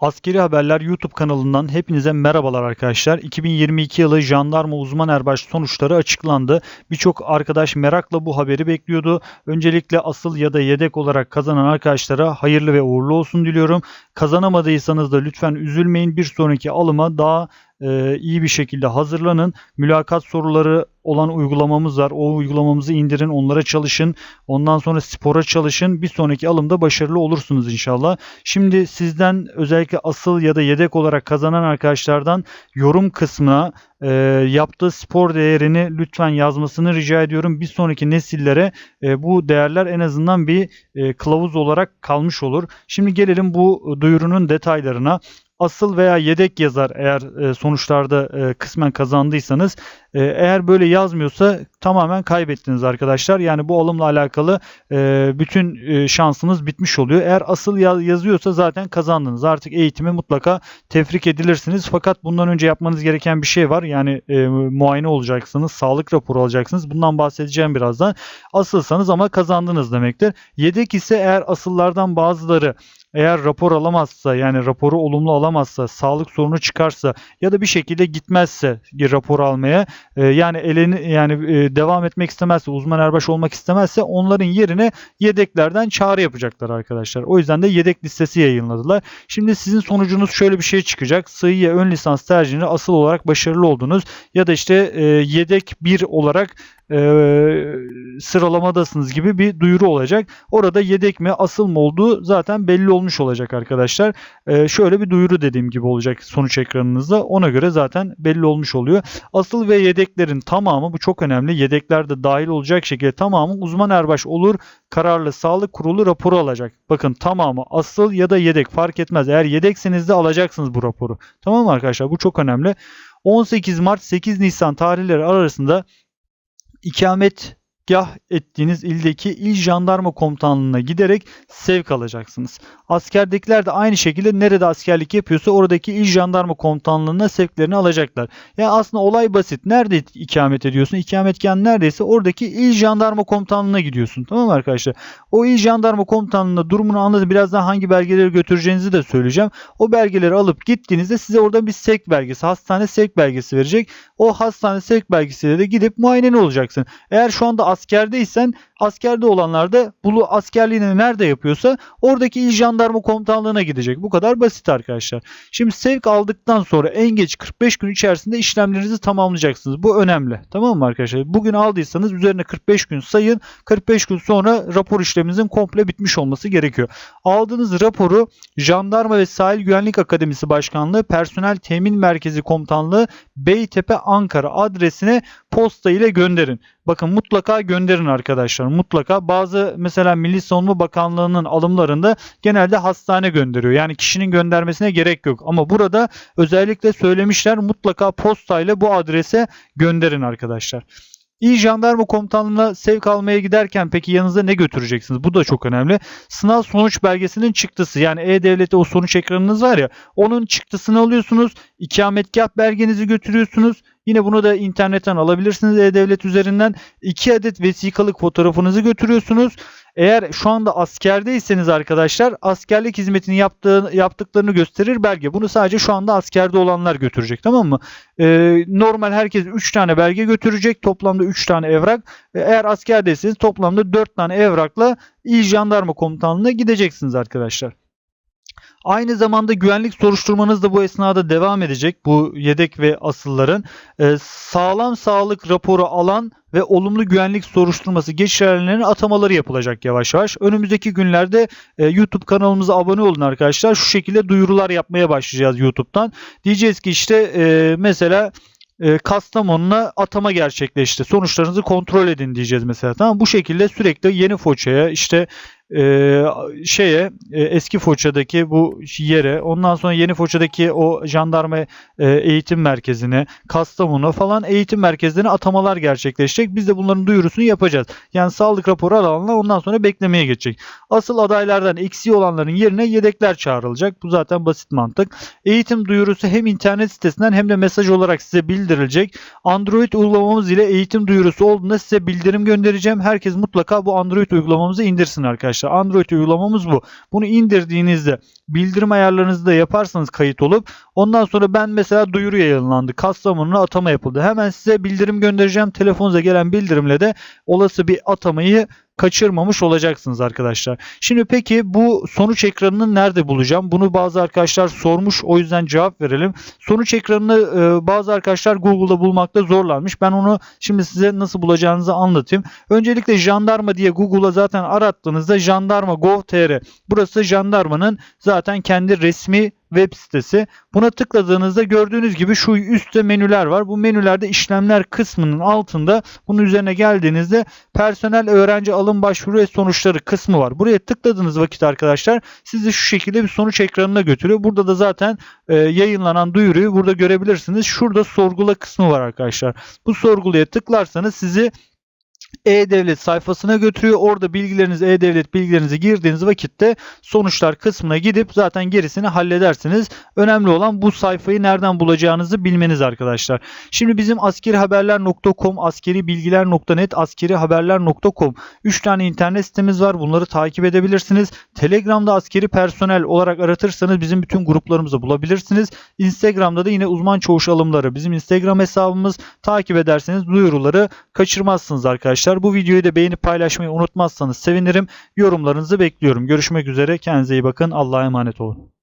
Askeri Haberler YouTube kanalından hepinize merhabalar arkadaşlar. 2022 yılı jandarma uzman erbaş sonuçları açıklandı. Birçok arkadaş merakla bu haberi bekliyordu. Öncelikle asıl ya da yedek olarak kazanan arkadaşlara hayırlı ve uğurlu olsun diliyorum. Kazanamadıysanız da lütfen üzülmeyin. Bir sonraki alıma daha e, iyi bir şekilde hazırlanın. Mülakat soruları olan uygulamamız var. O uygulamamızı indirin, onlara çalışın. Ondan sonra spora çalışın. Bir sonraki alımda başarılı olursunuz inşallah. Şimdi sizden özellikle asıl ya da yedek olarak kazanan arkadaşlardan yorum kısmına e, yaptığı spor değerini lütfen yazmasını rica ediyorum. Bir sonraki nesillere e, bu değerler en azından bir e, kılavuz olarak kalmış olur. Şimdi gelelim bu duyurunun detaylarına asıl veya yedek yazar eğer e, sonuçlarda e, kısmen kazandıysanız eğer böyle yazmıyorsa tamamen kaybettiniz arkadaşlar. Yani bu alımla alakalı e, bütün e, şansınız bitmiş oluyor. Eğer asıl ya- yazıyorsa zaten kazandınız. Artık eğitimi mutlaka tefrik edilirsiniz. Fakat bundan önce yapmanız gereken bir şey var. Yani e, muayene olacaksınız, sağlık raporu alacaksınız. Bundan bahsedeceğim birazdan. Asılsanız ama kazandınız demektir. Yedek ise eğer asıllardan bazıları eğer rapor alamazsa yani raporu olumlu alamazsa, sağlık sorunu çıkarsa ya da bir şekilde gitmezse rapor almaya e, yani elini yani e, devam etmek istemezse, uzman erbaş olmak istemezse onların yerine yedeklerden çağrı yapacaklar arkadaşlar. O yüzden de yedek listesi yayınladılar. Şimdi sizin sonucunuz şöyle bir şey çıkacak. Sığıya ön lisans tercihinde asıl olarak başarılı oldunuz ya da işte e, yedek bir olarak e, sıralamadasınız gibi bir duyuru olacak. Orada yedek mi asıl mı olduğu zaten belli olmuş olacak arkadaşlar. E, şöyle bir duyuru dediğim gibi olacak sonuç ekranınızda. Ona göre zaten belli olmuş oluyor. Asıl ve yedeklerin tamamı bu çok önemli. Yedekler de dahil olacak şekilde tamamı uzman erbaş olur. Kararlı sağlık kurulu raporu alacak. Bakın tamamı asıl ya da yedek fark etmez. Eğer yedekseniz de alacaksınız bu raporu. Tamam mı arkadaşlar? Bu çok önemli. 18 Mart 8 Nisan tarihleri arasında ikamet ikametgah ettiğiniz ildeki il jandarma komutanlığına giderek sevk alacaksınız. Askerdekiler de aynı şekilde nerede askerlik yapıyorsa oradaki il jandarma komutanlığına sevklerini alacaklar. Yani aslında olay basit. Nerede ikamet ediyorsun? İkametgahın neredeyse oradaki il jandarma komutanlığına gidiyorsun. Tamam mı arkadaşlar? O il jandarma komutanlığına durumunu anlatıp birazdan hangi belgeleri götüreceğinizi de söyleyeceğim. O belgeleri alıp gittiğinizde size orada bir sevk belgesi, hastane sevk belgesi verecek. O hastane sevk belgesiyle de gidip muayene olacaksın. Eğer şu anda askerdeysen askerde olanlar da bu askerliğini nerede yapıyorsa oradaki il jandarma komutanlığına gidecek. Bu kadar basit arkadaşlar. Şimdi sevk aldıktan sonra en geç 45 gün içerisinde işlemlerinizi tamamlayacaksınız. Bu önemli. Tamam mı arkadaşlar? Bugün aldıysanız üzerine 45 gün sayın. 45 gün sonra rapor işleminizin komple bitmiş olması gerekiyor. Aldığınız raporu Jandarma ve Sahil Güvenlik Akademisi Başkanlığı Personel Temin Merkezi Komutanlığı Beytepe Ankara adresine posta ile gönderin. Bakın mutlaka gönderin arkadaşlar. Mutlaka bazı mesela Milli Savunma Bakanlığı'nın alımlarında genelde hastane gönderiyor. Yani kişinin göndermesine gerek yok. Ama burada özellikle söylemişler mutlaka postayla bu adrese gönderin arkadaşlar. İl Jandarma Komutanlığı'na sevk almaya giderken peki yanınıza ne götüreceksiniz? Bu da çok önemli. Sınav sonuç belgesinin çıktısı yani E-Devlet'te o sonuç ekranınız var ya onun çıktısını alıyorsunuz. İkametgah belgenizi götürüyorsunuz. Yine bunu da internetten alabilirsiniz E-Devlet üzerinden. 2 adet vesikalık fotoğrafınızı götürüyorsunuz. Eğer şu anda askerdeyseniz arkadaşlar askerlik hizmetini yaptığı, yaptıklarını gösterir belge. Bunu sadece şu anda askerde olanlar götürecek tamam mı? Ee, normal herkes 3 tane belge götürecek. Toplamda 3 tane evrak. Ee, Eğer askerdeyseniz toplamda 4 tane evrakla İl Jandarma Komutanlığı'na gideceksiniz arkadaşlar. Aynı zamanda güvenlik soruşturmanız da bu esnada devam edecek. Bu yedek ve asılların. Ee, sağlam sağlık raporu alan ve olumlu güvenlik soruşturması geçirenlerin atamaları yapılacak yavaş yavaş. Önümüzdeki günlerde e, YouTube kanalımıza abone olun arkadaşlar. Şu şekilde duyurular yapmaya başlayacağız YouTube'dan. Diyeceğiz ki işte e, mesela e, Kastamonu'na atama gerçekleşti. Sonuçlarınızı kontrol edin diyeceğiz mesela. Tamam Bu şekilde sürekli yeni Foça'ya işte e, şeye e, eski Foça'daki bu yere ondan sonra yeni Foça'daki o jandarma e, eğitim merkezine Kastamonu falan eğitim merkezlerine atamalar gerçekleşecek. Biz de bunların duyurusunu yapacağız. Yani sağlık raporu alanlar ondan sonra beklemeye geçecek. Asıl adaylardan eksiği olanların yerine yedekler çağrılacak. Bu zaten basit mantık. Eğitim duyurusu hem internet sitesinden hem de mesaj olarak size bildirilecek. Android uygulamamız ile eğitim duyurusu olduğunda size bildirim göndereceğim. Herkes mutlaka bu Android uygulamamızı indirsin arkadaşlar. Arkadaşlar. Android uygulamamız bu. Bunu indirdiğinizde bildirim ayarlarınızı da yaparsanız kayıt olup ondan sonra ben mesela duyuru yayınlandı. Kastamonu'na atama yapıldı. Hemen size bildirim göndereceğim. Telefonunuza gelen bildirimle de olası bir atamayı kaçırmamış olacaksınız arkadaşlar. Şimdi peki bu sonuç ekranını nerede bulacağım? Bunu bazı arkadaşlar sormuş. O yüzden cevap verelim. Sonuç ekranını e, bazı arkadaşlar Google'da bulmakta zorlanmış. Ben onu şimdi size nasıl bulacağınızı anlatayım. Öncelikle jandarma diye Google'a zaten arattığınızda jandarma gov.tr burası jandarmanın zaten kendi resmi web sitesi. Buna tıkladığınızda gördüğünüz gibi şu üstte menüler var. Bu menülerde işlemler kısmının altında bunun üzerine geldiğinizde personel öğrenci alım başvuru ve sonuçları kısmı var. Buraya tıkladığınız vakit arkadaşlar sizi şu şekilde bir sonuç ekranına götürüyor. Burada da zaten e, yayınlanan duyuruyu burada görebilirsiniz. Şurada sorgula kısmı var arkadaşlar. Bu sorguluya tıklarsanız sizi e-Devlet sayfasına götürüyor. Orada bilgilerinizi E-Devlet bilgilerinizi girdiğiniz vakitte sonuçlar kısmına gidip zaten gerisini halledersiniz. Önemli olan bu sayfayı nereden bulacağınızı bilmeniz arkadaşlar. Şimdi bizim askerihaberler.com, askeribilgiler.net, askerihaberler.com 3 tane internet sitemiz var. Bunları takip edebilirsiniz. Telegram'da askeri personel olarak aratırsanız bizim bütün gruplarımızı bulabilirsiniz. Instagram'da da yine uzman çavuş alımları bizim Instagram hesabımız takip ederseniz duyuruları kaçırmazsınız arkadaşlar. Bu videoyu da beğenip paylaşmayı unutmazsanız sevinirim. Yorumlarınızı bekliyorum. Görüşmek üzere. Kendinize iyi bakın. Allah'a emanet olun.